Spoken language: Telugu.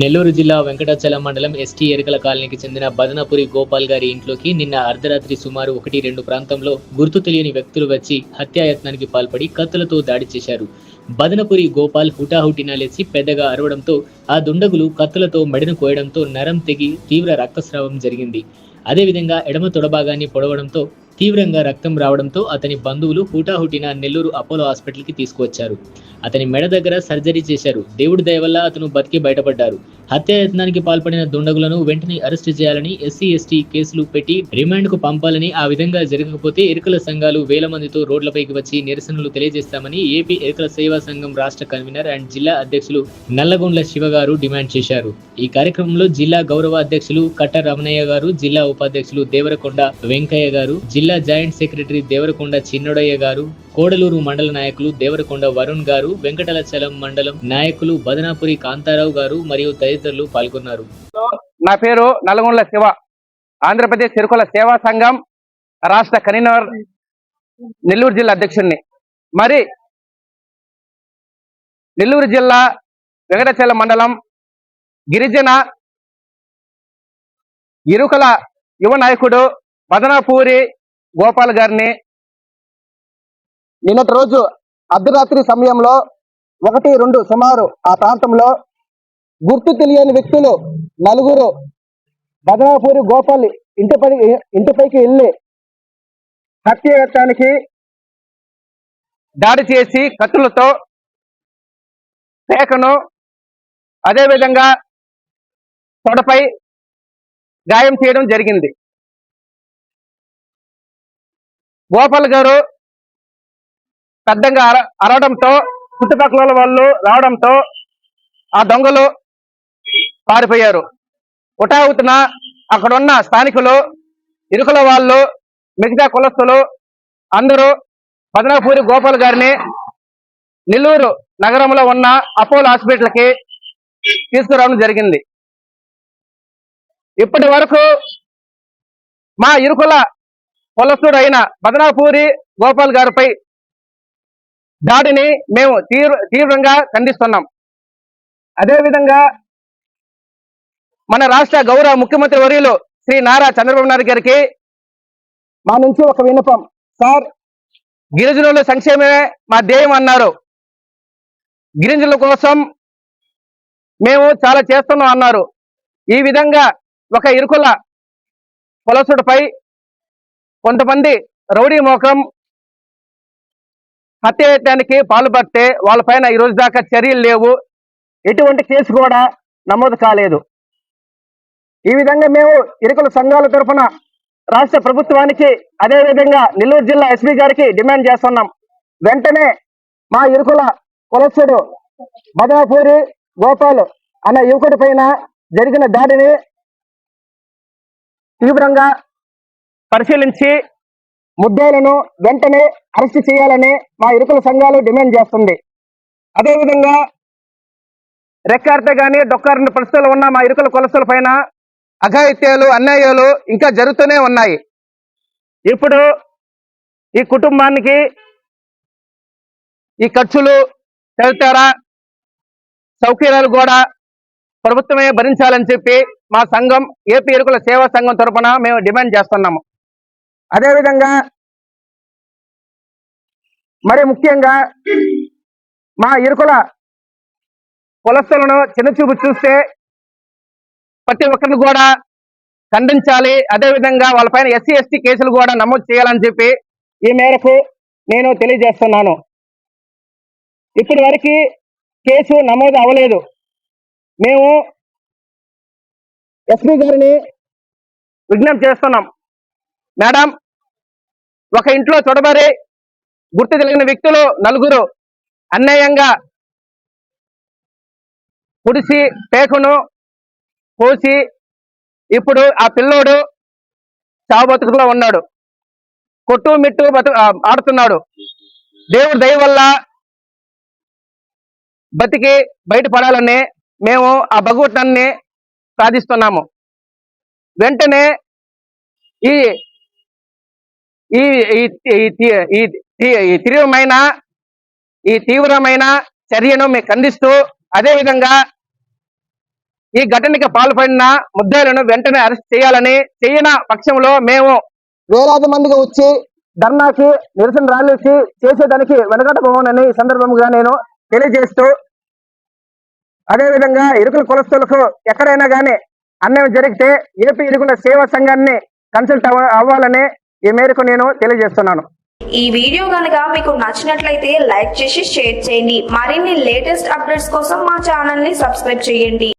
నెల్లూరు జిల్లా వెంకటాచలం మండలం ఎస్టీ ఎరుకల కాలనీకి చెందిన బదనపురి గోపాల్ గారి ఇంట్లోకి నిన్న అర్ధరాత్రి సుమారు ఒకటి రెండు ప్రాంతంలో గుర్తు తెలియని వ్యక్తులు వచ్చి హత్యాయత్నానికి పాల్పడి కత్తులతో దాడి చేశారు. బదనపురి గోపాల్ హుటాహుటిన లేచి పెద్దగా అరవడంతో ఆ దుండగులు కత్తులతో మెడను కోయడంతో నరం తెగి తీవ్ర రక్తస్రావం జరిగింది. అదేవిధంగా ఎడమ తొడభాగాన్ని పొడవడంతో తీవ్రంగా రక్తం రావడంతో అతని బంధువులు హుటాహుటిన నెల్లూరు అపోలో హాస్పిటల్కి తీసుకువచ్చారు. అతని మెడ దగ్గర సర్జరీ చేశారు. దేవుడి దయ వల్ల అతను బతికి బయటపడ్డారు. హత్యాయత్నానికి పాల్పడిన దుండగులను వెంటనే అరెస్టు చేయాలని ఎస్సీ ఎస్టీ కేసులు పెట్టి రిమాండ్కు పంపాలని ఆ విధంగా జరగకపోతే ఎరుకల సంఘాలు వేల మందితో రోడ్లపైకి వచ్చి నిరసనలు తెలియజేస్తామని ఏపీ ఎరుకల సేవా సంఘం రాష్ట్ర కన్వీనర్ అండ్ జిల్లా అధ్యక్షులు నల్లగొండ్ల శివ గారు డిమాండ్ చేశారు. ఈ కార్యక్రమంలో జిల్లా గౌరవ అధ్యక్షులు కట్ట రమణయ్య గారు జిల్లా ఉపాధ్యక్షులు దేవరకొండ వెంకయ్య గారు జిల్లా జాయింట్ సెక్రటరీ దేవరకొండ చిన్నడయ్య గారు కోడలూరు మండల నాయకులు దేవరకొండ వరుణ్ గారు వెంకటలచలం మండలం నాయకులు బదనాపురి కాంతారావు గారు మరియు తదితరులు పాల్గొన్నారు. నా పేరు నల్గొండల శివ. ఆంధ్రప్రదేశ్ చిరుకుల సేవా సంఘం రాష్ట్ర కన్వీనర్ నెల్లూరు జిల్లా అధ్యక్షుడిని మరి నెల్లూరు జిల్లా వెంకటాచలం మండలం గిరిజన ఇరుకల యువ నాయకుడు బదనాపూరి గోపాల్ గారిని నిన్నటి రోజు అర్ధరాత్రి సమయంలో ఒకటి రెండు సుమారు ఆ ప్రాంతంలో గుర్తు తెలియని వ్యక్తులు నలుగురు బదనాపూరి గోపాల్ ఇంటిపై ఇంటిపైకి వెళ్ళి హత్యయత్నానికి దాడి చేసి కత్తులతో పేకను అదేవిధంగా తొడపై గాయం చేయడం జరిగింది. గోపాల్ గారు పెద్దంగా అర అరవడంతో చుట్టుపక్కల వాళ్ళు రావడంతో ఆ దొంగలు పారిపోయారు. ఉటావుతున అక్కడున్న స్థానికులు ఇరుకుల వాళ్ళు మిగతా కులస్తులు అందరూ బదనాపూరి గోపాల్ గారిని నెల్లూరు నగరంలో ఉన్న అపోలో హాస్పిటల్కి తీసుకురావడం జరిగింది. ఇప్పటి వరకు మా ఇరుకుల కులస్తుడు అయిన బదనాపూరి గోపాల్ గారిపై దాడిని మేము తీవ్ర తీవ్రంగా ఖండిస్తున్నాం. అదేవిధంగా మన రాష్ట్ర గౌరవ ముఖ్యమంత్రి వర్యులు శ్రీ నారా చంద్రబాబు నాయుడు గారికి మా నుంచి ఒక విన్నపం. సార్ గిరిజనుల సంక్షేమమే మా ధ్యేయం అన్నారు. గిరిజనుల కోసం మేము చాలా చేస్తున్నాం అన్నారు. ఈ విధంగా ఒక ఇరుకుల కులసుడిపై కొంతమంది రౌడీ మోకం హత్యయత్నానికి పాల్పడితే వాళ్ళపైన ఈ రోజు దాకా చర్యలు లేవు. ఎటువంటి కేసు కూడా నమోదు కాలేదు. ఈ విధంగా మేము ఇరుకుల సంఘాల తరఫున రాష్ట్ర ప్రభుత్వానికి అదేవిధంగా నెల్లూరు జిల్లా ఎస్పీ గారికి డిమాండ్ చేస్తున్నాం. వెంటనే మా ఇరుకుల కులసుడు మదనపూరి గోపాల్ అన్న యువకుడి పైన జరిగిన దాడిని తీవ్రంగా పరిశీలించి ముద్దాలను వెంటనే అరెస్ట్ చేయాలని మా ఇరుకుల సంఘాలు డిమాండ్ చేస్తుంది. అదేవిధంగా రెక్కార్త కానీ డొక్కారిన పరిస్థితులు ఉన్న మా ఇరుకుల కులస్తుల పైన అఘాయిత్యాలు అన్యాయాలు ఇంకా జరుగుతూనే ఉన్నాయి. ఇప్పుడు ఈ కుటుంబానికి ఈ ఖర్చులు తదితర సౌకర్యాలు కూడా ప్రభుత్వమే భరించాలని చెప్పి మా సంఘం ఏపీ ఎరుకుల సేవా సంఘం తరఫున మేము డిమాండ్ చేస్తున్నాము. అదేవిధంగా మరి ముఖ్యంగా మా ఇరుకుల కులస్తులను చిన్నచూపు చూస్తే ప్రతి ఒక్కరిని కూడా ఖండించాలి. అదేవిధంగా వాళ్ళపైన ఎస్సీ ఎస్టీ కేసులు కూడా నమోదు చేయాలని చెప్పి ఈ మేరకు నేను తెలియజేస్తున్నాను. ఇప్పటి వరకు కేసు నమోదు అవ్వలేదు. మేము ఎస్పీ గారిని విజ్ఞప్తి చేస్తున్నాం. మేడం ఒక ఇంట్లో చొడబడి గుర్తు తెలిగిన వ్యక్తులు నలుగురు అన్యాయంగా పుడిసి పేకును పోసి ఇప్పుడు ఆ పిల్లోడు చావు బతుకులో ఉన్నాడు. కొట్టు మిట్టు బతు ఆడుతున్నాడు. దేవుడి దయ వల్ల బతికి బయటపడాలని మేము ఆ భగవతాన్ని సాధిస్తున్నాము వెంటనే ఈ ఈ తీవ్రమైన ఈ తీవ్రమైన చర్యను మేము ఖండిస్తూ అదే విధంగా ఈ ఘటనకి పాల్పడిన ముద్దాయిలను వెంటనే అరెస్ట్ చేయాలని చేయన పక్షంలో మేము వేలాది మందిగా వచ్చి ధర్నాకి నిరసన ర్యాలీకి చేసేదానికి వెనకటపోవనని ఈ సందర్భంగా నేను తెలియజేస్తూ అదేవిధంగా ఇరుకుల కులస్తులకు ఎక్కడైనా కానీ అన్యాయం జరిగితే ఏపీ ఇరుకుల సేవా సంఘాన్ని కన్సల్ట్ అవ్వ అవ్వాలని ఈ మేరకు నేను తెలియజేస్తున్నాను. ఈ వీడియో కనుక మీకు నచ్చినట్లయితే లైక్ చేసి షేర్ చేయండి. మరిన్ని లేటెస్ట్ అప్డేట్స్ కోసం మా ఛానల్ని సబ్స్క్రైబ్ చేయండి.